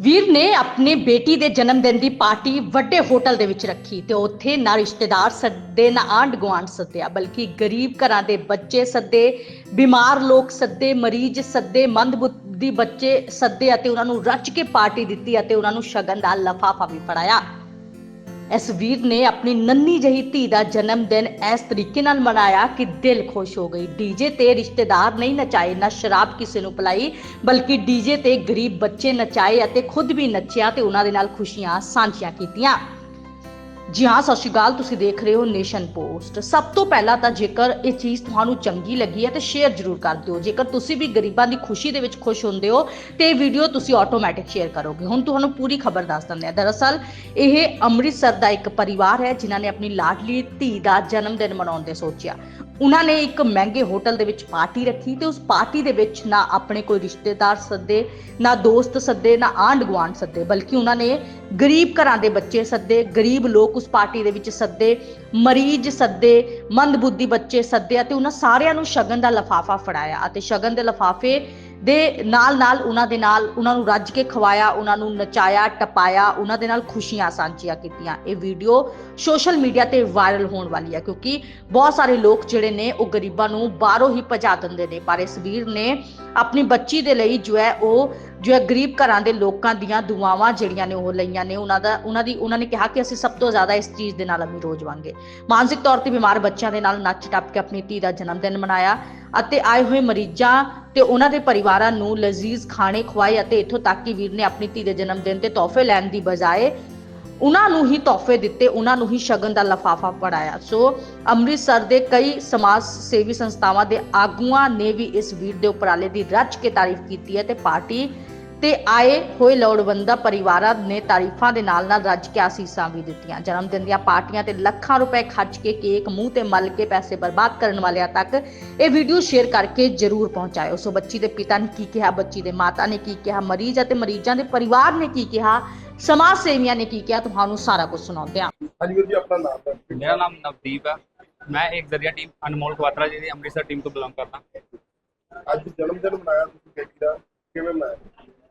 ਵੀਰ ਨੇ ਆਪਣੀ ਬੇਟੀ ਦੇ ਜਨਮ ਦਿਨ ਦੀ ਪਾਰਟੀ ਵੱਡੇ ਹੋਟਲ ਦੇ ਵਿੱਚ ਰੱਖੀ ਤੇ ਉੱਥੇ ਨਾ ਰਿਸ਼ਤੇਦਾਰ ਸੱਦੇ, ਨਾ ਆਂਢ ਗੁਆਂਢ ਸੱਦਿਆ, ਬਲਕਿ ਗਰੀਬ ਘਰਾਂ ਦੇ ਬੱਚੇ ਸੱਦੇ, ਬਿਮਾਰ ਲੋਕ ਸੱਦੇ, ਮਰੀਜ਼ ਸੱਦੇ, ਮੰਦਬੁੱਧੀ ਬੱਚੇ ਸੱਦੇ ਅਤੇ ਉਹਨਾਂ ਨੂੰ ਰਚ ਕੇ ਪਾਰਟੀ ਦਿੱਤੀ ਅਤੇ ਉਹਨਾਂ ਨੂੰ ਸ਼ਗਨ ਦਾ ਲਫਾਫਾ ਵੀ ਫੜਾਇਆ। ਇਸ ਵੀਰ ਨੇ ਆਪਣੀ ਨੰਨੀ ਜਹੀ ਧੀ ਦਾ ਜਨਮ ਦਿਨ ਇਸ ਤਰੀਕੇ ਨਾਲ ਮਨਾਇਆ ਕਿ ਦਿਲ ਖੁਸ਼ ਹੋ ਗਈ। ਡੀਜੇ ਤੇ ਰਿਸ਼ਤੇਦਾਰ ਨਹੀਂ ਨਚਾਏ, ਨਾ ਸ਼ਰਾਬ ਕਿਸੇ ਨੂੰ ਪਿਲਾਈ, ਬਲਕਿ ਡੀਜੇ ਤੇ ਗਰੀਬ ਬੱਚੇ ਨਚਾਏ ਅਤੇ ਖੁਦ ਵੀ ਨੱਚਿਆ ਤੇ ਉਹਨਾਂ ਦੇ ਨਾਲ ਖੁਸ਼ੀਆਂ ਸਾਂਝੀਆਂ ਕੀਤੀਆਂ। ਜੀ ਹਾਂ, ਸਤਿ ਸ਼੍ਰੀ ਅਕਾਲ, ਤੁਸੀਂ ਦੇਖ ਰਹੇ ਹੋ ਨੇਸ਼ਨ ਪੋਸਟ। ਸਭ ਤੋਂ ਪਹਿਲਾਂ ਤਾਂ ਜੇਕਰ ਇਹ ਚੀਜ਼ ਤੁਹਾਨੂੰ ਚੰਗੀ ਲੱਗੀ ਹੈ, ਤੇ ਸ਼ੇਅਰ ਜ਼ਰੂਰ ਕਰ ਦਿਓ। ਜੇਕਰ ਤੁਸੀਂ ਵੀ ਗਰੀਬਾਂ ਦੀ ਖੁਸ਼ੀ ਦੇ ਵਿੱਚ ਖੁਸ਼ ਹੁੰਦੇ ਹੋ, ਤੇ ਇਹ ਵੀਡੀਓ ਤੁਸੀਂ ਆਟੋਮੈਟਿਕ ਸ਼ੇਅਰ ਕਰੋਗੇ। ਹੁਣ ਤੁਹਾਨੂੰ ਪੂਰੀ ਖਬਰ ਦੱਸ ਦਿੰਦੇ ਹਾਂ। ਦਰਅਸਲ, ਇਹ ਅੰਮ੍ਰਿਤਸਰ ਦਾ ਇੱਕ ਪਰਿਵਾਰ ਹੈ, ਜਿਨ੍ਹਾਂ ਨੇ ਆਪਣੀ ਲਾਡਲੀ ਧੀ ਦਾ ਜਨਮ ਦਿਨ ਮਨਾਉਣ ਦੇ ਸੋਚਿਆ। ਉਹਨਾਂ ਨੇ ਇੱਕ ਮਹਿੰਗੇ ਹੋਟਲ ਦੇ ਵਿੱਚ ਪਾਰਟੀ ਰੱਖੀ ਤੇ ਉਸ ਪਾਰਟੀ ਦੇ ਵਿੱਚ ਨਾ ਆਪਣੇ ਕੋਈ ਰਿਸ਼ਤੇਦਾਰ ਸੱਦੇ, ਨਾ ਦੋਸਤ ਸੱਦੇ, ਨਾ ਆਂਢ ਗੁਆਂਢ ਸੱਦੇ, ਬਲਕਿ ਉਹਨਾਂ ਨੇ ਗਰੀਬ ਘਰਾਂ ਦੇ ਬੱਚੇ ਸੱਦੇ, ਗਰੀਬ ਲੋਕ ਉਸ ਪਾਰਟੀ ਦੇ ਵਿੱਚ ਸੱਦੇ, ਮਰੀਜ਼ ਸੱਦੇ, ਮੰਦਬੁੱਧੀ ਬੱਚੇ ਸੱਦੇ ਅਤੇ ਉਹਨਾਂ ਸਾਰਿਆਂ ਨੂੰ ਸ਼ਗਨ ਦਾ ਲਫਾਫਾ ਫੜਾਇਆ ਅਤੇ ਸ਼ਗਨ ਦੇ ਲਫਾਫੇ ਦੇ ਨਾਲ ਨਾਲ ਉਹਨਾਂ ਦੇ ਨਾਲ ਉਹਨਾਂ ਨੂੰ ਰੱਜ ਕੇ ਖਵਾਇਆ, ਉਹਨਾਂ ਨੂੰ ਨਚਾਇਆ, ਟਪਾਇਆ, ਉਹਨਾਂ ਦੇ ਨਾਲ ਖੁਸ਼ੀਆਂ ਸਾਂਝੀਆਂ ਕੀਤੀਆਂ। ਇਹ ਵੀਡੀਓ ਸੋਸ਼ਲ ਮੀਡੀਆ ਤੇ ਵਾਇਰਲ ਹੋਣ ਵਾਲੀ ਹੈ ਕਿਉਂਕਿ ਬਹੁਤ ਸਾਰੇ ਲੋਕ ਜਿਹੜੇ ਨੇ ਉਹ ਗਰੀਬਾਂ ਨੂੰ ਬਾਹਰੋਂ ਹੀ ਭਜਾ ਦਿੰਦੇ ਨੇ। ਪਰ ਇਸ ਵੀਰ ਨੇ ਆਪਣੀ ਬੱਚੀ ਦੇ ਲਈ ਜੋ ਹੈ ਉਹ ਜੋ ਹੈ ਗਰੀਬ ਘਰਾਂ ਦੇ ਲੋਕਾਂ ਦੀਆਂ ਦੁਆਵਾਂ ਜਿਹੜੀਆਂ ਨੇ ਉਹ ਲਈਆਂ ਨੇ, ਉਹਨਾਂ ਦਾ, ਉਹਨਾਂ ਦੀ, ਉਹਨਾਂ ਨੇ ਕਿਹਾ ਕਿ ਅਸੀਂ ਸਭ ਤੋਂ ਜ਼ਿਆਦਾ ਇਸ ਚੀਜ਼ ਦੇ ਨਾਲ ਅਮੀਰ ਹੋ ਜਾਵਾਂਗੇ। ਮਾਨਸਿਕ ਤੌਰ ਤੇ ਬਿਮਾਰ ਬੱਚਿਆਂ ਦੇ ਨਾਲ ਨੱਚ ਟੱਪ ਕੇ ਆਪਣੀ ਧੀ ਦਾ ਜਨਮ ਦਿਨ ਮਨਾਇਆ ਅਤੇ ਆਏ ਹੋਏ ਮਰੀਜ਼ਾਂ ਤੇ ਉਹਨਾਂ ਦੇ ਪਰਿਵਾਰਾਂ ਨੂੰ ਲਜ਼ੀਜ਼ ਖਾਣੇ ਖਵਾਏ ਅਤੇ ਇੱਥੋਂ ਤੱਕ ਕਿ ਵੀਰ ਨੇ ਆਪਣੀ ਧੀ ਦੇ ਜਨਮ ਦਿਨ ਤੇ ਤੋਹਫੇ ਲੈਣ ਦੀ ਬਜਾਏ ਉਹਨਾਂ ਨੂੰ ਹੀ ਤੋਹਫੇ ਦਿੱਤੇ, ਉਹਨਾਂ ਨੂੰ ਹੀ ਸ਼ਗਨ ਦਾ ਲਫਾਫਾ ਪੜਾਇਆ ਸੋ ਅੰਮ੍ਰਿਤਸਰ ਦੇ ਕਈ ਸਮਾਜ ਸੇਵੀ ਸੰਸਥਾਵਾਂ ਦੇ ਆਗੂਆਂ ਨੇ ਵੀ ਇਸ ਵੀਰ ਦੇ ਉਪਰਾਲੇ ਦੀ ਰੱਜ ਕੇ ਤਾਰੀਫ ਕੀਤੀ ਹੈ ਤੇ ਪਾਰਟੀ ਤੇ ਆਏ ਹੋਏ ਲੋੜਵੰਦਾ ਪਰਿਵਾਰਾਂ ਨੇ ਤਾਰੀਫਾਂ ਦੇ ਨਾਲ ਨਾਲ ਰੱਜ ਕੇ ਆਸੀਸਾਂ ਵੀ ਦਿੱਤੀਆਂ। ਜਨਮ ਦਿਨ ਦੀਆਂ ਪਾਰਟੀਆਂ ਤੇ ਲੱਖਾਂ ਰੁਪਏ ਖਰਚ ਕੇ ਕੇਕ ਮੂੰਹ ਤੇ ਮਲ ਕੇ ਪੈਸੇ ਬਰਬਾਦ ਕਰਨ ਵਾਲਿਆਂ ਤੱਕ ਇਹ ਵੀਡੀਓ ਸ਼ੇਅਰ ਕਰਕੇ ਜਰੂਰ ਪਹੁੰਚਾਇਓ। ਸੋ ਬੱਚੀ ਦੇ ਪਿਤਾ ਨੇ ਕੀ ਕਿਹਾ? ਬੱਚੀ ਦੇ ਮਾਤਾ ਨੇ ਕੀ ਕਿਹਾ? ਮਰੀਜ਼ ਅਤੇ ਮਰੀਜ਼ਾਂ ਦੇ ਪਰਿਵਾਰ ਨੇ ਕੀ ਕਿਹਾ? ਸਮਾਜ ਸੇਵੀਆਂ ਨੇ ਕੀ ਕਿਹਾ? ਤੁਹਾਨੂੰ ਸਾਰਾ ਕੁਝ ਸੁਣਾਉਂਦੇ ਹਾਂ। ਹਾਂਜੀ ਵੀਰ ਜੀ ਆਪਣਾ ਨਾਮ ਦੱਸ। ਮੇਰਾ ਨਾਮ ਨਵਦੀਪ ਹੈ। ਮੈਂ ਇੱਕ ਜ਼ਰੀਆ ਟੀਮ ਅਨਮੋਲ ਕੁਆਤਰਾ ਜੀ ਦੀ ਅੰਮ੍ਰਿਤਸਰ ਟੀਮ ਤੋਂ ਬਿਲੋਂਗ ਕਰਦਾ। ਅੱਜ ਜਨਮ ਦਿਨ ਮਨਾਇਆ ਤੁਸੀਂ ਬੇਟੀ ਦਾ। ਕਿਵੇਂ ਮਨਾਇਆ?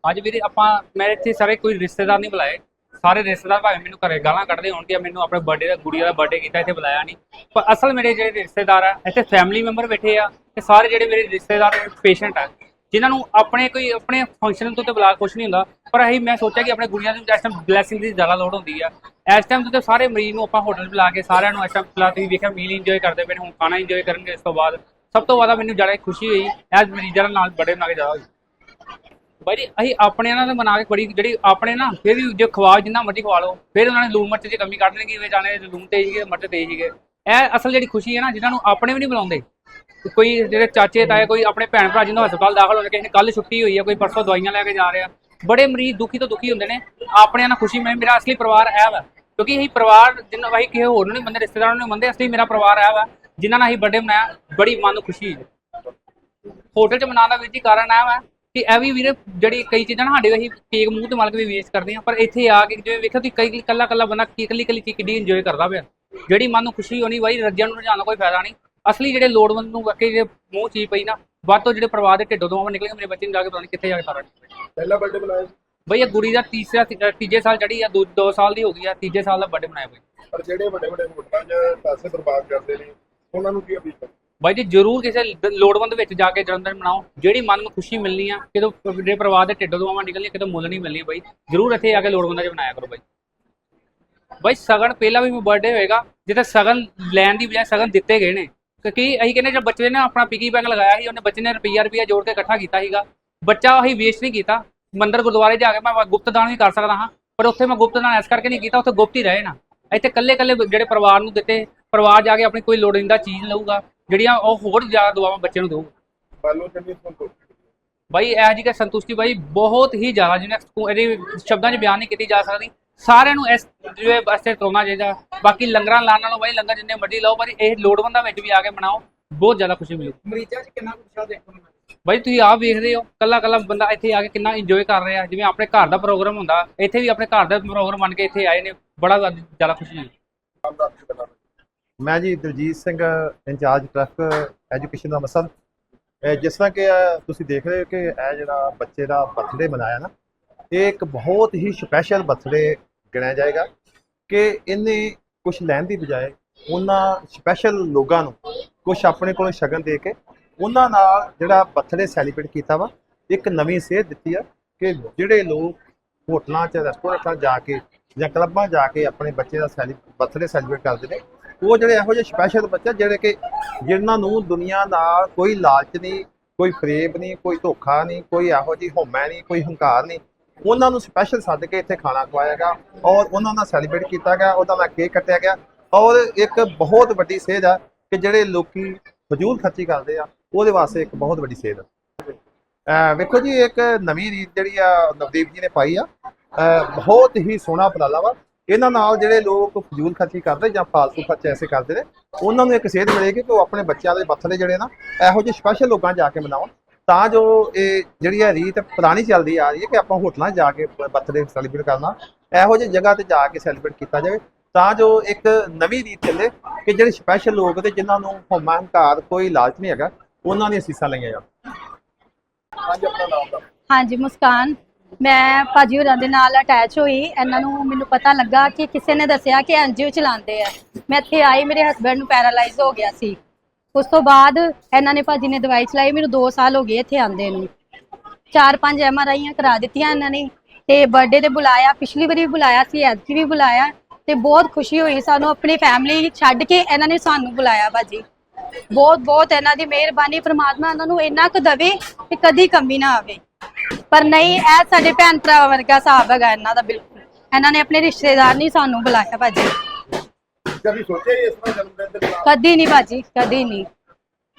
ਅੱਜ ਵੀਰੇ ਆਪਾਂ ਮੇਰੇ ਇੱਥੇ ਸਾਰੇ ਕੋਈ ਰਿਸ਼ਤੇਦਾਰ ਨਹੀਂ ਬੁਲਾਏ। ਸਾਰੇ ਰਿਸ਼ਤੇਦਾਰ ਭਾਵੇਂ ਮੈਨੂੰ ਘਰੇ ਗਾਲਾਂ ਕੱਢਦੇ ਹੋਣ ਕਿ ਮੈਨੂੰ ਆਪਣੇ ਬਰਥਡੇ ਦਾ ਗੁੜੀਆ ਦਾ ਬਰਥਡੇ ਕੀਤਾ ਇੱਥੇ ਬੁਲਾਇਆ ਨਹੀਂ। ਪਰ ਅਸਲ ਮੇਰੇ ਜਿਹੜੇ ਰਿਸ਼ਤੇਦਾਰ ਆ ਇੱਥੇ ਫੈਮਿਲੀ ਮੈਂਬਰ ਬੈਠੇ ਆ ਤੇ ਸਾਰੇ ਜਿਹੜੇ ਮੇਰੇ ਰਿਸ਼ਤੇਦਾਰ ਪੇਸ਼ੈਂਟ ਆ। ਜਿਨ੍ਹਾਂ ਨੂੰ ਆਪਣੇ ਕੋਈ ਆਪਣੇ ਫੰਕਸ਼ਨ ਤੋਂ ਤੇ ਬੁਲਾ ਕੁਛ ਨਹੀਂ ਹੁੰਦਾ, ਪਰ ਅਸੀਂ ਮੈਂ ਸੋਚਿਆ ਕਿ ਆਪਣੇ ਗੁੜੀਆਂ ਨੂੰ ਇਸ ਟਾਈਮ ਬਲੈਸਿੰਗ ਦੀ ਜ਼ਿਆਦਾ ਲੋੜ ਹੁੰਦੀ ਆ। ਇਸ ਟਾਈਮ ਤੇ ਸਾਰੇ ਮਰੀਜ਼ ਨੂੰ ਆਪਾਂ ਹੋਟਲ ਬੁਲਾ ਕੇ ਸਾਰਿਆਂ ਨੂੰ ਇਸ ਟਾਈਮ ਬੁਲਾ ਤੁਸੀਂ ਵੇਖਿਆ ਮੀਲ ਇੰਜੋਏ ਕਰਦੇ ਪਏ ਨੇ, ਹੁਣ ਖਾਣਾ ਇੰਜੋਏ ਕਰਨਗੇ ਇਸ ਤੋਂ ਬਾਅਦ। ਸਭ ਤੋਂ ਜ਼ਿਆਦਾ ਮੈਨੂੰ ਜ਼ਿਆਦਾ ਖੁਸ਼ੀ ਹੋਈ ਐਸ ਮਰੀਜ਼ਾਂ ਨਾਲ ਬੜੇ ਨਾਲ ਜ਼ਿਆਦਾ ਹੋਈ। ਬਾਈ ਜੀ, ਅਸੀਂ ਆਪਣੇ ਨਾਲ ਬਣਾ ਕੇ ਬੜੀ ਜਿਹੜੀ ਆਪਣੇ ਨਾ, ਫਿਰ ਵੀ ਜੇ ਖਵਾ ਜਿੰਨਾ ਮਰਜ਼ੀ ਖਵਾ ਲਓ, ਫਿਰ ਉਹਨਾਂ ਨੇ ਲੂਣ ਮਿਰਚ ਦੀ ਕਮੀ ਕੱਢ ਦੇਣਗੇ ਵੇ ਜਾਣੇ, ਲੂਣ ਤੇਜ਼ ਸੀਗੇ, ਮਰਚ ਤੇਜ਼ ਸੀਗੇ। ਇਹ ਅਸਲ ਜਿਹੜੀ ਖੁਸ਼ੀ ਹੈ ਨਾ, ਜਿਨ੍ਹਾਂ ਨੂੰ ਆਪਣੇ ਵੀ ਨਹੀਂ ਬੁਲਾਉਂਦੇ ਕੋਈ ਜਿਹੜੇ ਚਾਚੇ, ਤਾਏ, ਕੋਈ ਆਪਣੇ ਭੈਣ ਭਰਾ ਜਿਹਨਾਂ ਹਸਪਤਾਲ ਦਾਖਲ ਹੋਏ ਕਿਸੇ ਨੇ ਕੱਲ ਛੁੱਟੀ ਹੋਈ ਹੈ ਕੋਈ ਪਰਸੋਂ ਦਵਾਈਆਂ ਲੈ ਕੇ ਜਾ ਰਿਹਾ। ਬੜੇ ਮਰੀਜ਼ ਦੁਖੀ ਤੋਂ ਦੁਖੀ ਹੁੰਦੇ ਨੇ, ਆਪਣਿਆਂ ਨਾਲ ਖੁਸ਼ੀ ਮੈਂ ਮੇਰਾ ਅਸਲੀ ਪਰਿਵਾਰ ਇਹ ਵਾ। ਕਿਉਂਕਿ ਅਸੀਂ ਪਰਿਵਾਰ ਜਿੰਨਾ ਵਾਹੀ ਕਿਸੇ ਹੋਰ ਨੂੰ ਨਹੀਂ ਮੰਨਦੇ, ਰਿਸ਼ਤੇਦਾਰਾਂ ਨੂੰ ਮੰਨਦੇ, ਅਸਲੀ ਮੇਰਾ ਪਰਿਵਾਰ ਇਹ ਵਾ, ਜਿਨ੍ਹਾਂ ਨਾਲ ਅਸੀਂ ਬਰਥਡੇ ਮਨਾਇਆ ਬੜੀ ਮਨ ਨੂੰ ਖੁਸ਼ੀ ਹੋਈ। ਹੋਟਲ 'ਚ ਮਨਾਉਣ ਦਾ ਵੀਰ ਜੀ ਕਾਰਨ ਇਹ ਵਾ ਕਿ ਇਹ ਵੀ ਵੀਰੇ ਜਿਹੜੀ ਕਈ ਚੀਜ਼ਾਂ ਨਾ ਸਾਡੇ ਅਸੀਂ ਕੇਕ ਮੂੰਹ ਤੇ ਮਲ ਕੇ ਵੀ ਵੇਸਟ ਕਰਦੇ ਆ ਪਰ ਇੱਥੇ ਆ ਕੇ ਜਿਵੇਂ ਵੇਖੋ ਤੁਸੀਂ ਕਈ ਕੱਲਾ ਕੱਲਾ ਬੰਦਾ ਕੀ ਕੱਲੀ ਚੀਜ਼ ਕਿੱਡੀ ਇੰਜੋਏ ਕਰਦਾ ਪਿਆ। ਜਿਹੜੀ ਮਨ ਨੂੰ ਖੁਸ਼ੀ ਹੋਣੀ ਬਾਈ ਰੱਜਿਆਂ ਨੂੰ ਰਜਾਉਣ ਦਾ ਕੋਈ ਫਾਇਦਾ ਨਹੀਂ। ਅਸਲੀ ਜਿਹੜੇ ਲੋੜਵੰਦ ਨੂੰ ਵਾਕਈ ਜੇ ਮੂੰਹ ਚੀਜ਼ ਪਈ ਨਾ ਵੱਧ ਤੋਂ ਜਿਹੜੇ ਪਰਿਵਾਰ ਦੇ ਢਿੱਡੋਂ ਤੋਂ ਨਿਕਲੇ ਮੇਰੇ ਬੱਚੇ ਨੂੰ ਜਾ ਕੇ ਪਤਾ ਨਹੀਂ ਕਿੱਥੇ ਜਾ ਕੇ ਸਾਰਾ ਪਹਿਲਾ ਬਰਥਡੇ ਮਨਾਇਆ ਬਈ ਇਹ ਗੁੜੀ ਦਾ ਤੀਸਰਾ ਤੀਜੇ ਸਾਲ ਚੜੀ ਆ 2 ਸਾਲ ਦੀ ਹੋ ਗਈ ਆ ਤੀਜੇ ਸਾਲ ਦਾ ਬਰਥਡੇ ਮਨਾਇਆ ਬਈ। ਪਰ ਜਿਹੜੇ ਵੱਡੇ ਵੱਡੇ ਹੋਟਲਾਂ 'ਚ ਪੈਸੇ ਬਰਬਾਦ ਕਰਦੇ ਨੇ ਉਹਨਾਂ ਨੂੰ ਕੀ ਅਪੀਲ ਕਰੋ ਬਾਈ ਜੀ ਜਰੂਰ ਕਿਸੇ ਲੋੜਵੰਦ ਵਿੱਚ ਜਾ ਕੇ ਜਨਮ ਦਿਨ ਮਨਾਓ। ਜਿਹੜੀ ਮਨ ਨੂੰ ਖੁਸ਼ੀ ਮਿਲਣੀ ਆ ਕਿਦੋਂ ਜਿਹੜੇ ਪਰਿਵਾਰ ਦੇ ਢਿੱਡੋਂ ਦੁਆਵਾਂ ਨਿਕਲਣੀਆਂ ਕਿਤੋਂ ਮੁੱਲ ਨਹੀਂ ਮਿਲਣੀ ਬਾਈ। ਜਰੂਰ ਇੱਥੇ ਆ ਕੇ ਲੋੜਵੰਦਾਂ 'ਚ ਬਣਾਇਆ ਕਰੋ ਬਾਈ। ਬਾਈ ਸਗਨ ਪਹਿਲਾਂ ਵੀ ਬਰਥਡੇ ਹੋਏਗਾ ਜਿੱਥੇ ਸਗਨ ਲੈਣ ਦੀ ਬਜਾਏ ਸਗਨ ਦਿੱਤੇ ਗਏ ਨੇ। ਕਿਉਂਕਿ ਅਸੀਂ ਕਹਿੰਦੇ ਜੇ ਬੱਚੇ ਨੇ ਆਪਣਾ ਪਿਗੀ ਬੈਂਕ ਲਗਾਇਆ ਸੀ ਉਹਨੇ ਬੱਚੇ ਨੇ ਰੁਪਈਆ ਰੁਪਈਆ ਜੋੜ ਕੇ ਇਕੱਠਾ ਕੀਤਾ ਸੀਗਾ। ਬੱਚਾ ਅਸੀਂ ਵੇਸਟ ਨਹੀਂ ਕੀਤਾ। ਮੰਦਰ ਗੁਰਦੁਆਰੇ ਜਾ ਕੇ ਮੈਂ ਗੁਪਤ ਦਾਨ ਵੀ ਕਰ ਸਕਦਾ ਹਾਂ ਪਰ ਉੱਥੇ ਮੈਂ ਗੁਪਤ ਦਾਨ ਇਸ ਕਰਕੇ ਨਹੀਂ ਕੀਤਾ ਉੱਥੇ ਗੁਪਤ ਹੀ ਰਹੇ ਨਾ। ਇੱਥੇ ਕੱਲੇ ਕੱਲੇ ਜਿਹੜੇ ਪਰਿਵਾਰ ਨੂੰ ਦਿੱਤੇ ਪਰਿਵਾਰ ਜਾ ਕੇ ਆਪਣੀ ਕੋਈ ਲੋੜੀਂਦਾ ਚੀਜ਼ ਲਊਗਾ ਜਿਹੜੀਆਂ ਉਹ ਹੋਰ ਜ਼ਿਆਦਾ ਦੁਆਵਾਂ ਬੱਚੇ ਨੂੰ ਦੇਊਗਾ। ਬਾਲੋ ਬਾਈ ਇਹ ਜੀ ਕਿ ਸੰਤੁਸ਼ਟੀ ਬਾਈ ਬਹੁਤ ਹੀ ਜ਼ਿਆਦਾ ਜਿਹਨੇ ਇਹਦੇ ਸ਼ਬਦਾਂ 'ਚ ਬਿਆਨ ਨਹੀਂ ਕੀਤੀ ਜਾ ਸਕਦੀ। ਸਾਰਿਆਂ ਨੂੰ ਇਸ ਜਿਵੇਂ ਵਾਸਤੇ ਤੋਣਾ ਚਾਹੀਦਾ। ਬਾਕੀ ਲੰਗਰਾਂ ਲਾਣ ਨਾਲੋਂ ਬਾਈ ਲੰਗਰ ਜਿੰਨੇ ਮਰਜ਼ੀ ਲਾਓ ਪਰ ਇਹ ਲੋੜਵੰਦਾਂ ਵਿੱਚ ਵੀ ਆ ਕੇ ਬਣਾਓ ਬਹੁਤ ਜ਼ਿਆਦਾ ਖੁਸ਼ੀ ਮਿਲੂ। ਮਰੀਜ਼ਾਂ 'ਚ ਕਿੰਨਾ ਕੁ ਉਤਸ਼ਾਹ ਦੇਖਣ ਨੂੰ ਮਿਲਦਾ? ਬਾਈ ਤੁਸੀਂ ਆਪ ਵੇਖਦੇ ਹੋ ਕੱਲਾ ਕੱਲਾ ਬੰਦਾ ਇੱਥੇ ਆ ਕੇ ਕਿੰਨਾ ਇੰਜੋਏ ਕਰ ਰਿਹਾ ਜਿਵੇਂ ਆਪਣੇ ਘਰ ਦਾ ਪ੍ਰੋਗਰਾਮ ਹੁੰਦਾ ਇੱਥੇ ਵੀ ਆਪਣੇ ਘਰ ਦਾ ਪ੍ਰੋਗਰਾਮ ਬਣ ਕੇ ਇੱਥੇ ਆਏ ਨੇ ਬੜਾ ਜ਼ਿਆਦਾ ਖੁਸ਼ੀ ਮਿਲੀ। ਮੈਂ ਜੀ Daljit Singh incharge truck education ਦਾ ਮਸਲ। ਜਿਸ ਤਰ੍ਹਾਂ ਕਿ ਤੁਸੀਂ ਦੇਖ ਰਹੇ ਹੋ ਕਿ ਇਹ ਜਿਹੜਾ ਬੱਚੇ ਦਾ ਬਰਥਡੇ ਮਨਾਇਆ ਨਾ ਇਹ ਇੱਕ ਬਹੁਤ ਹੀ ਸਪੈਸ਼ਲ ਬਰਥਡੇ ਗਿਣਿਆ ਜਾਏਗਾ ਕਿ ਇਹਨੇ ਕੁਝ ਲੈਣ ਦੀ ਬਜਾਏ ਉਹਨਾਂ ਸਪੈਸ਼ਲ ਲੋਕਾਂ ਨੂੰ ਕੁਝ ਆਪਣੇ ਕੋਲੋਂ ਸ਼ਗਨ ਦੇ ਕੇ ਉਹਨਾਂ ਨਾਲ ਜਿਹੜਾ ਬਰਥਡੇ ਸੈਲੀਬ੍ਰੇਟ ਕੀਤਾ ਵਾ, ਇੱਕ ਨਵੀਂ ਸੇਧ ਦਿੱਤੀ ਆ ਕਿ ਜਿਹੜੇ ਲੋਕ ਹੋਟਲਾਂ 'ਚ ਰੈਸਟੋਰੈਂਟਾਂ ਜਾ ਕੇ ਜਾਂ ਕਲੱਬਾਂ ਜਾ ਕੇ ਆਪਣੇ ਬੱਚੇ ਦਾ ਸੈਲੀ ਬਰਥਡੇ ਸੈਲੀਬ੍ਰੇਟ ਕਰਦੇ ਨੇ, ਉਹ ਜਿਹੜੇ ਇਹੋ ਜਿਹੇ ਸਪੈਸ਼ਲ ਬੱਚੇ ਜਿਹੜੇ ਕਿ ਜਿਨ੍ਹਾਂ ਨੂੰ ਦੁਨੀਆ ਨਾਲ ਕੋਈ ਲਾਲਚ ਨਹੀਂ, ਕੋਈ ਫਰੇਬ ਨਹੀਂ, ਕੋਈ ਧੋਖਾ ਨਹੀਂ, ਕੋਈ ਇਹੋ ਜਿਹੀ ਹਉਮੈ ਨਹੀਂ, ਕੋਈ ਹੰਕਾਰ ਨਹੀਂ ਉਹਨਾਂ ਨੂੰ ਸਪੈਸ਼ਲ ਸੱਦ ਕੇ ਇੱਥੇ ਖਾਣਾ ਖਵਾਇਆ ਗਿਆ ਔਰ ਉਹਨਾਂ ਨਾਲ ਸੈਲੀਬ੍ਰੇਟ ਕੀਤਾ ਗਿਆ, ਉਹਦਾ ਨਾਲ ਕੇਕ ਕੱਟਿਆ ਗਿਆ ਔਰ ਇੱਕ ਬਹੁਤ ਵੱਡੀ ਸੇਧ ਆ ਕਿ ਜਿਹੜੇ ਲੋਕੀ ਫਜ਼ੂਲ ਖਰਚੀ ਕਰਦੇ ਆ, ਉਹਦੇ ਵਾਸਤੇ ਇੱਕ ਬਹੁਤ ਵੱਡੀ ਸੇਧ ਆ ਵੇਖੋ ਜੀ, ਇੱਕ ਨਵੀਂ ਰੀਤ ਜਿਹੜੀ ਆ ਨਵਦੀਪ ਜੀ ਨੇ ਪਾਈ ਆ ਬਹੁਤ ਹੀ ਸੋਹਣਾ ਉਪਰਾਲਾ ਵਾ। ਇਹਨਾਂ ਨਾਲ ਜਿਹੜੇ ਲੋਕ ਫਜ਼ੂਲ ਖਰਚੀ ਕਰਦੇ ਜਾਂ ਫਾਲਤੂ ਖਰਚੇ ਐਸੇ ਕਰਦੇ ਨੇ, ਉਹਨਾਂ ਨੂੰ ਇੱਕ ਸੇਧ ਮਿਲੇਗੀ ਕਿ ਉਹ ਆਪਣੇ ਬੱਚਿਆਂ ਦੇ ਬਰਥਡੇ ਜਿਹੜੇ ਨਾ, ਇਹੋ ਜਿਹੇ ਸਪੈਸ਼ਲ ਲੋਕਾਂ 'ਚ ਜਾ ਕੇ ਮਨਾਉਣ। ਤਾਂ ਜੋ ਇਹ ਜਿਹੜੀ ਆ ਰੀਤ ਪੁਰਾਣੀ ਚੱਲਦੀ ਆ ਰਹੀ ਹੈ ਕਿ ਆਪਾਂ ਹੋਟਲਾਂ ਜਾ ਕੇ ਬਰਥਡੇ ਸੈਲੀਬ੍ਰੇਟ ਕਰਨਾ, ਇਹੋ ਜਿਹੀ ਜਗ੍ਹਾ ਤੇ ਜਾ ਕੇ ਸੈਲੀਬ੍ਰੇਟ ਕੀਤਾ ਜਾਵੇ। ਤਾਂ ਜੋ ਇੱਕ ਨਵੀਂ ਰੀਤ ਚੱਲੇ ਕਿ ਜਿਹੜੇ ਸਪੈਸ਼ਲ ਲੋਕ ਤੇ ਜਿਨ੍ਹਾਂ ਨੂੰ ਹਉਮੈ ਹੰਕਾਰ ਕੋਈ ਲਾਲਚ ਨਹੀਂ ਹੈਗਾ, ਉਹਨਾਂ ਦੀਆਂ ਸੀਸਾਂ ਲਈਆਂ ਜਾਣ। ਹਾਂਜੀ, ਆਪਣਾ ਨਾਮ ਦਾ ਹਾਂਜੀ, ਮੁਸਕਾਨ। ਮੈਂ ਭਾਜੀ ਹੋਰਾਂ ਦੇ ਨਾਲ ਅਟੈਚ ਹੋਈ। ਇਹਨਾਂ ਨੂੰ ਮੈਨੂੰ ਪਤਾ ਲੱਗਾ ਕਿ ਕਿਸੇ ਨੇ ਦੱਸਿਆ ਕਿ ਐਨਜੀਓ ਚਲਾਉਂਦੇ ਆ। ਮੈਂ ਇੱਥੇ ਆਈ, ਮੇਰੇ ਹਸਬੰਡ ਨੂੰ ਪੈਰਾਲਾਈਜ਼ ਹੋ ਗਿਆ ਸੀ। ਉਸ ਤੋਂ ਬਾਅਦ ਇਹਨਾਂ ਨੇ ਭਾਜੀ ਨੇ ਦਵਾਈ ਚਲਾਈ, ਮੈਨੂੰ 2 ਸਾਲ ਹੋ ਗਏ ਇੱਥੇ ਆਂਦੇ ਨੂੰ। ਚਾਰ ਪੰਜ ਐਮਆਰਆਈਆਂ ਕਰਾ ਦਿੱਤੀਆਂ ਇਹਨਾਂ ਨੇ ਤੇ ਬਰਥਡੇ ਤੇ ਬੁਲਾਇਆ, ਪਿਛਲੀ ਵਾਰੀ ਵੀ ਬੁਲਾਇਆ ਸੀ ਐਤਕੀ ਵੀ ਬੁਲਾਇਆ ਤੇ ਬਹੁਤ ਖੁਸ਼ੀ ਹੋਈ ਸਾਨੂੰ ਆਪਣੀ ਫੈਮਿਲੀ ਛੱਡ ਕੇ ਇਹਨਾਂ ਨੇ ਸਾਨੂੰ ਬੁਲਾਇਆ ਭਾਜੀ। ਬਹੁਤ ਬਹੁਤ ਇਹਨਾਂ ਦੀ ਮਿਹਰਬਾਨੀ, ਪ੍ਰਮਾਤਮਾ ਇਹਨਾਂ ਨੂੰ ਇੰਨਾ ਕੁ ਦਵੇ ਕਿ ਕਦੀ ਕਮੀ ਨਾ ਆਵੇ। ਪਰ ਨਹੀਂ, ਇਹ ਸਾਡੇ ਭੈਣ ਭਰਾ ਵਰਗਾ ਹਿਸਾਬ ਹੈਗਾ ਇਹਨਾਂ ਦਾ ਬਿਲਕੁਲ। ਇਹਨਾਂ ਨੇ ਆਪਣੇ ਰਿਸ਼ਤੇਦਾਰ ਨਹੀਂ ਸਾਨੂੰ ਬੁਲਾਇਆ ਭਾਜੀ। ਕਦੀ ਸੋਚਿਆ ਹੀ ਇਸ ਤਰ੍ਹਾਂ ਜਨਮ ਦਿਨ ਦੇ ਨਾਲ ਕਦੀ ਨਹੀਂ ਭਾਜੀ ਕਦੀ ਨਹੀਂ।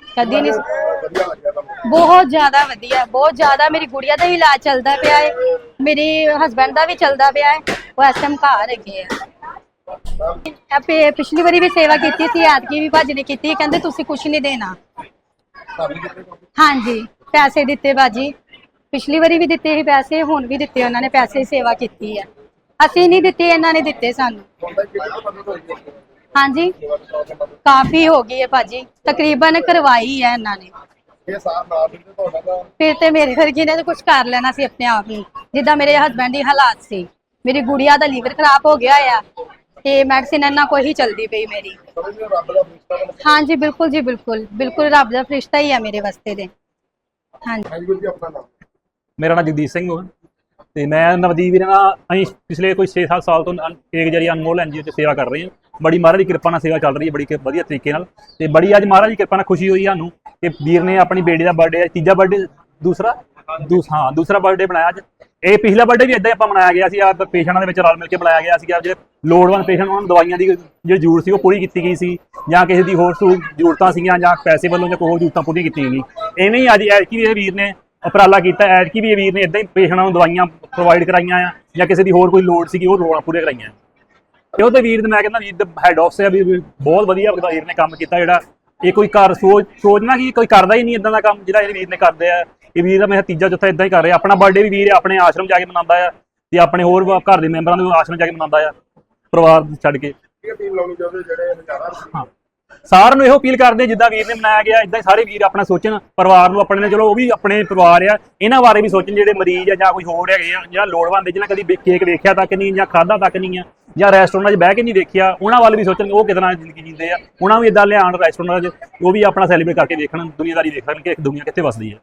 ਕਦੀ ਨਹੀਂ। ਵਧੀਆ ਲੱਗਿਆ ਤੁਹਾਨੂੰ? ਬਹੁਤ ਜ਼ਿਆਦਾ ਵਧੀਆ ਬਹੁਤ ਜ਼ਿਆਦਾ ਮੇਰੀ ਗੁੜੀਆ ਦਾ ਵੀ ਇਲਾਜ ਚੱਲਦਾ ਪਿਆ ਹੈ। ਮੇਰੇ ਹਸਬੰਡ ਦਾ ਵੀ ਚੱਲਦਾ ਪਿਆ ਹੈ। ਉਹ ਇਸ ਟਾਈਮ ਘਰ ਹੈਗੇ ਆ। ਆਪੇ ਪਿਛਲੀ ਵਾਰੀ ਵੀ ਸੇਵਾ ਕੀਤੀ ਸੀ ਐਤਕੀ ਵੀ ਭਾਜੀ ਨੇ ਕੀਤੀ। ਕਹਿੰਦੇ ਤੁਸੀਂ ਕੁਝ ਨਹੀਂ ਦੇਣਾ। ਤੁਹਾਨੂੰ ਹਾਂਜੀ ਪੈਸੇ ਦਿੱਤੇ ਬਾਜੀ ਪਿਛਲੀ ਵਾਰੀ ਵੀ ਦਿੱਤੇ ਸੀ ਪੈਸੇ ਹੁਣ ਵੀ ਦਿੱਤੇ ਉਹਨਾਂ ਨੇ। ਪੈਸੇ ਦੀ ਸੇਵਾ ਕੀਤੀ ਹੈ ਅਸੀਂ ਨਹੀਂ ਦਿੱਤੇ ਇਹਨਾਂ ਨੇ ਦਿੱਤੇ ਸਾਨੂੰ। ਹੁੰਦਾ ਕਿ ਕਿਤੇ ਮਦਦ ਹੋਈ ਹੈ ਹਾਂਜੀ। ਕਾਫੀ ਹੋ ਗਈ ਹੈ ਭਾਜੀ। ਤਕਰੀਬਨ ਕਰਵਾਈ ਹੈ ਇਹਨਾਂ ਨੇ। ਇਹ ਸਾਥ ਨਾਲ ਦਿੰਦੇ ਤੁਹਾਡਾ ਤਾਂ ਫਿਰ ਤੇ ਮੇਰੇ ਵਰਗੀ ਨੇ ਕੁਝ ਕਰ ਲੈਣਾ ਸੀ ਆਪਣੇ ਆਪ ਨੂੰ ਜਿੱਦਾਂ ਮੇਰੇ ਹਸਬੰਡ ਦੀ ਹਾਲਾਤ ਸੀ। ਮੇਰੀ ਗੁੜੀਆ ਦਾ ਲੀਵਰ ਖਰਾਬ ਹੋ ਗਿਆ ਆ ਤੇ ਮੈਡੀਸਿਨ ਇਹਨਾਂ ਕੋਈ ਹੀ ਚਲਦੀ ਪਈ ਮੇਰੀ। ਸਮਝਦੇ ਹੋ ਰੱਬ ਦਾ ਫਰਿਸ਼ਤਾ ਬਣ ਕੇ ਹਾਂਜੀ ਬਿਲਕੁਲ ਜੀ ਬਿਲਕੁਲ। ਬਿਲਕੁਲ ਰੱਬ ਦਾ ਫਰਿਸ਼ਤਾ ਹੀ ਆ ਮੇਰੇ ਵਾਸਤੇ ਦੇ ਹਾਂਜੀ। ਹਾਂਜੀ ਗੁਰੂ ਜੀ ਆਪਣਾ ਨਾਮ। ਮੇਰਾ ਨਾਮ ਜਗਦੀਸ਼ ਸਿੰਘ ਹੈ ਤੇ ਮੈਂ ਨਵਦੀਪ ਵੀਰ ਨਾਲ ਅਸੀਂ ਪਿਛਲੇ ਕੋਈ 6-7 ਸਾਲ ਤੋਂ ਅਨ- ਏਕ ਜਰੀ ਅਨਮੋਲ ਐਨਜੀਓ 'ਚ ਸੇਵਾ ਕਰ ਰਹੇ ਹਾਂ। ਬੜੀ ਮਹਾਰਾਜ ਦੀ ਕਿਰਪਾ ਨਾਲ ਸੇਵਾ ਚੱਲ ਰਹੀ ਹੈ ਬੜੀ ਵਧੀਆ ਤਰੀਕੇ ਨਾਲ। ਤੇ ਬੜੀ ਅੱਜ ਮਹਾਰਾਜ ਦੀ ਕਿਰਪਾ ਨਾਲ ਖੁਸ਼ੀ ਹੋਈ ਸਾਨੂੰ ਕਿ ਵੀਰ ਨੇ ਆਪਣੀ ਬੇਟੀ ਦਾ ਬਰਥਡੇ ਤੀਜਾ ਬਰਥਡੇ ਦੂਸਰਾ, ਦੂਸ, ਹਾਂ, ਦੂਸਰਾ ਬਰਥਡੇ ਬਣਾਇਆ ਅੱਜ। ਇਹ ਪਿਛਲਾ ਬਰਥਡੇ ਵੀ ਇਦਾਂ ਹੀ ਆਪਾਂ ਮਨਾਇਆ ਗਿਆ ਸੀ ਆ ਪੇਸ਼ੈਂਟਾਂ ਦੇ ਵਿੱਚ ਰਲ ਮਿਲ ਕੇ ਬਣਾਇਆ ਗਿਆ ਸੀ ਜਿਹੜੇ ਲੋੜਵੰਦ ਪੇਸ਼ੈਂਟ, ਉਹਨਾਂ ਨੂੰ ਦਵਾਈਆਂ ਦੀ ਜਿਹੜੀ ਜ਼ਰੂਰਤ ਸੀ ਉਹ ਪੂਰੀ ਕੀਤੀ ਗਈ ਸੀ, ਜਾਂ ਕਿਸੇ ਦੀ ਹੋਰ ਸਹੂ- ਜ਼ਰੂਰਤਾਂ ਸੀਗੀਆਂ, ਜਾਂ ਪੈਸੇ ਵੱਲੋਂ ਜਾਂ ਕੋਈ ਹੋਰ ਜ਼ਰੂਰਤਾਂ ਪੂਰੀਆਂ ਕੀਤੀਆਂ ਗਈ ਐਵੇਂ ਹੀ ਅੱਜ ਐਤਕੀ ਵੀ ਇਹ ਵੀਰ ਨੇ ਉਪਰਾਲਾ ਕੀਤਾ, ਐਤਕੀ ਵੀ ਇਹ ਵੀਰ ਨੇ ਇਦਾਂ ਹੀ ਪੇਸ਼ੈਂਟਾਂ ਨੂੰ ਦਵਾਈਆਂ ਪ੍ਰੋਵਾਈਡ ਕਰਾਈਆਂ ਆ, ਜਾਂ ਕਿਸੇ ਦੀ ਹੋਰ ਕੋਈ ਲੋੜ ਸੀਗੀ, ਉਹ ਲੋੜਾਂ ਪੂਰੀਆਂ ਕਰਾਈਆਂ। ਤੇ ਉਹ ਤੇ ਵੀਰ ਨੇ ਮੈਂ ਕਹਿੰਦਾ ਵੀਰ ਦੇ ਹੈਡ ਆਫ ਹੈ ਵੀ ਵੀ ਬਹੁਤ ਵਧੀਆ ਵੀਰ ਨੇ ਕੰਮ ਕੀਤਾ ਜਿਹੜਾ। ਇਹ ਕੋਈ ਘਰ ਸੋਚ ਸੋਚਣਾ ਕਿ ਕੋਈ ਕਰਦਾ ਹੀ ਨਹੀਂ ਇਦਾਂ ਦਾ ਕੰਮ ਜਿਹੜਾ ਇਹ ਵੀਰ ਨੇ ਕਰਦੇ ਆ। ਇਹ ਵੀਰ ਦਾ ਮੈਂ ਤੀਜਾ ਚੌਥਾ ਇਦਾਂ ਹੀ ਕਰ ਰਿਹਾ। ਆਪਣਾ ਬਰਥਡੇ ਵੀ ਵੀਰ ਆਪਣੇ ਆਸ਼ਰਮ ਜਾ ਕੇ ਮਨਾਉਂਦਾ ਆ ਤੇ ਆਪਣੇ ਹੋਰ ਘਰ ਦੇ ਮੈਂਬਰਾਂ ਨੂੰ ਆਸ਼ਰਮ ਜਾ ਕੇ ਮਨਾਉਂਦਾ ਆ ਪਰਿਵਾਰ ਛੱਡ ਕੇ। ਇਹ ਟੀਮ ਲਾਉਣੀ ਚਾਹੁੰਦੇ ਜਿਹੜੇ ਹਜ਼ਾਰਾਂ ਹਾਂ। ਸਾਰਿਆਂ ਨੂੰ ਇਹੋ ਅਪੀਲ ਕਰਦੇ ਜਿੱਦਾਂ ਵੀਰ ਨੇ ਮਨਾਇਆ ਗਿਆ ਇਦਾਂ ਹੀ ਸਾਰੇ ਵੀਰ ਆਪਣਾ ਸੋਚਣ ਪਰਿਵਾਰ ਨੂੰ ਆਪਣੇ ਨੇ ਚਲੋ ਉਹ ਵੀ ਆਪਣੇ ਪਰਿਵਾਰ ਆ ਇਹਨਾਂ ਬਾਰੇ ਵੀ ਸੋਚਣ ਜਿਹੜੇ ਮਰੀਜ਼ ਆ ਜਾਂ ਕੋਈ ਹੋਰ ਹੈਗੇ ਆ ਜਾਂ ਲੋੜਵੰਦ ਜਿਹਨਾਂ ਕਦੀ ਕੇਕ ਵੇਖਿਆ ਤੱਕ ਨਹੀਂ ਜਾਂ ਖਾਦਾ ਤੱਕ ਨਹੀਂ ਆ। ਜਾਂ ਰੈਸਟੋਰੈਂਟਾਂ 'ਚ ਬਹਿ ਕੇ ਨਹੀਂ ਦੇਖਿਆ ਉਹਨਾਂ ਵੱਲ ਵੀ ਸੋਚਣ ਉਹ ਕਿਦਾਂ ਜ਼ਿੰਦਗੀ ਜੀਂਦੇ ਆ। ਉਹਨਾਂ ਨੂੰ ਇਦਾਂ ਲਿਆਉਣ ਰੈਸਟੋਰੈਂਟਾਂ 'ਚ ਉਹ ਵੀ ਆਪਣਾ ਸੈਲੀਬ੍ਰੇਟ ਕਰਕੇ ਦੇਖਣ ਦੁਨੀਆਦਾਰੀ ਦੇਖਣ ਕਿ ਦੁਨੀਆ ਕਿੱਥੇ ਵਸਦੀ ਹੈ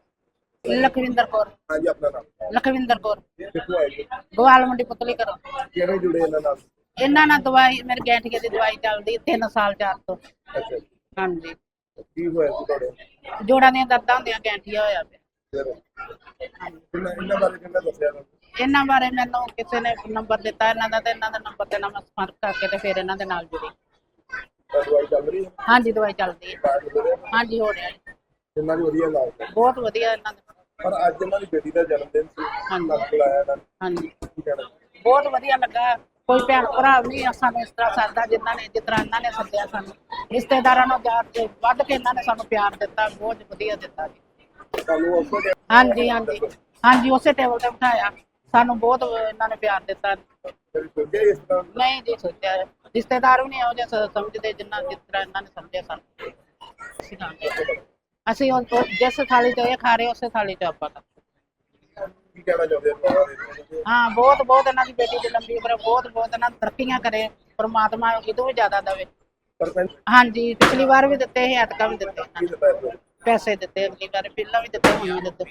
ਲਖਵਿੰਦਰ ਕੌਰ। ਹਾਂਜੀ ਆਪਣਾ ਨਾਮ ਲਖਵਿੰਦਰ ਕੌਰ। ਕਿੱਥੋਂ ਆਏ ਜੀ? ਗਵਾਲ ਮੰਡੀ ਪੁਤਲੀ ਕਰੋ ਕਿਵੇਂ ਜੁੜੇ ਇਹਨਾਂ ਨਾਲ? ਇਹਨਾਂ ਨਾਲ ਦਵਾਈ ਮੇਰੇ ਗੈਂਠੀਏ ਦੀ ਦਵਾਈ ਚੱਲਦੀ 3 ਸਾਲ ਚਾਰ ਤੋਂ। ਅੱਛਾ ਜੀ। ਹਾਂਜੀ। ਕੀ ਹੋਇਆ ਸੀ ਤੁਹਾਡੇ? ਜੋੜਾਂ ਦੀਆਂ ਦਰਦਾਂ ਹੁੰਦੀਆਂ ਗੈਂਠੀਆ ਹੋਇਆ ਪਿਆ। ਇਹਨਾਂ ਬਾਰੇ ਕਿੰਨਾ ਦੱਸਿਆ ਤੁਹਾਨੂੰ ਇਹਨਾਂ ਬਾਰੇ ਮੈਨੂੰ ਕਿਸੇ ਨੇ ਨੰਬਰ ਦਿੱਤਾ ਇਹਨਾਂ ਦਾ ਤੇ ਇਹਨਾਂ ਦਾ ਨੰਬਰ ਤੇ ਨਾਲ ਮੈਂ ਸੰਪਰਕ ਕਰਕੇ ਤੇ ਫਿਰ ਇਹਨਾਂ ਦੇ ਨਾਲ ਜੁੜੀ। ਦਵਾਈ ਚੱਲ ਰਹੀ ਹੈ? ਹਾਂਜੀ ਦਵਾਈ ਚੱਲਦੀ ਹੈ। ਰਹੇ ਹਾਂਜੀ ਹੋ ਰਿਹਾ ਜੀ। ਇਹਨਾਂ ਦੀ ਵਧੀਆ ਇਲਾਜ ਹੈ। ਬਹੁਤ ਵਧੀਆ ਇਹਨਾਂ ਦਾ। ਪਰ ਅੱਜ ਇਹਨਾਂ ਦੀ ਬੇਟੀ ਦਾ ਜਨਮ ਦਿਨ ਸੀ। ਹਾਂਜੀ। ਨਾਲ ਬੁਲਾਇਆ ਇਹਨਾਂ ਨੇ। ਹਾਂਜੀ। ਕੀ ਕਹਿਣਾ? ਬਹੁਤ ਵਧੀਆ ਲੱਗਾ। ਕੋਈ ਭੈਣ ਭਰਾ ਨਹੀਂ ਸਾਨੂੰ ਇਸ ਤਰ੍ਹਾਂ ਸਰਦਾ ਜਿਨ੍ਹਾਂ ਨੇ ਜਿਸ ਤਰ੍ਹਾਂ ਇਹਨਾਂ ਨੇ ਸੱਦਿਆ ਸਾਨੂੰ। ਰਿਸ਼ਤੇਦਾਰਾਂ ਨੂੰ ਜਾ ਕੇ ਵੱਧ ਕੇ ਇਹਨਾਂ ਨੇ ਸਾਨੂੰ ਪਿਆਰ ਦਿੱਤਾ ਬਹੁਤ ਵਧੀਆ ਦਿੱਤਾ ਜੀ। ਤੁਹਾਨੂੰ ਉਸ ਹਾਂਜੀ ਹਾਂਜੀ। ਹਾਂਜੀ ਉਸੇ ਟੇਬਲ ਤੇ ਬਿਠਾਇਆ। ਸਾਨੂੰ ਬਹੁਤ ਇਹਨਾਂ ਨੇ ਪਿਆਰ ਦਿੱਤਾ। ਫਿਰ ਸੋਚਿਆ ਇਸ ਤਰ੍ਹਾਂ ਨਹੀਂ ਜੀ ਸੋਚਿਆ। ਰਿਸ਼ਤੇਦਾਰ ਵੀ ਨਹੀਂ ਇਹੋ ਜਿਹਾ ਸ- ਸਮਝਦੇ ਜਿੰਨਾ ਜਿਸ ਤਰ੍ਹਾਂ ਇਹਨਾਂ ਨੇ ਸਮਝਿਆ ਸਾਨੂੰ। ਅਸੀਂ ਉਹ ਜਿਸ ਥਾਲੀ 'ਚ ਇਹ ਖਾ ਰਹੇ ਉਸੇ ਥਾਲੀ 'ਚ ਆਪਾਂ ਖਾਂਦੇ ਕੀ ਕਹਿਣਾ ਚਾਹੁੰਦੇ ਹੋ? ਹਾਂ ਬਹੁਤ ਬਹੁਤ ਇਹਨਾਂ ਦੀ ਬੇਟੀ ਦੀ ਲੰਬੀ ਉਮਰ ਬਹੁਤ ਬਹੁਤ ਇਹਨਾਂ ਨੂੰ ਤਰੱਕੀਆਂ ਕਰੇ। ਪਰਮਾਤਮਾ ਇਹਦੋਂ ਵੀ ਜ਼ਿਆਦਾ ਦੇਵੇ। ਸਰਪੰਚ? ਹਾਂਜੀ ਪਿਛਲੀ ਵਾਰ ਵੀ ਦਿੱਤੇ ਸੀ ਐਤਕਾਂ ਵੀ ਦਿੱਤੇ। ਇਹਨਾਂ ਕੀ ਨੂੰ। ਦਿੱਤਾ ਹੈ ਪੈਸੇ ਦਿੱਤੇ ਅਗਲੀ ਵਾਰ ਪਹਿਲਾਂ ਵੀ ਦਿੱਤੇ ਹੁਣ ਵੀ ਦਿੱਤੇ।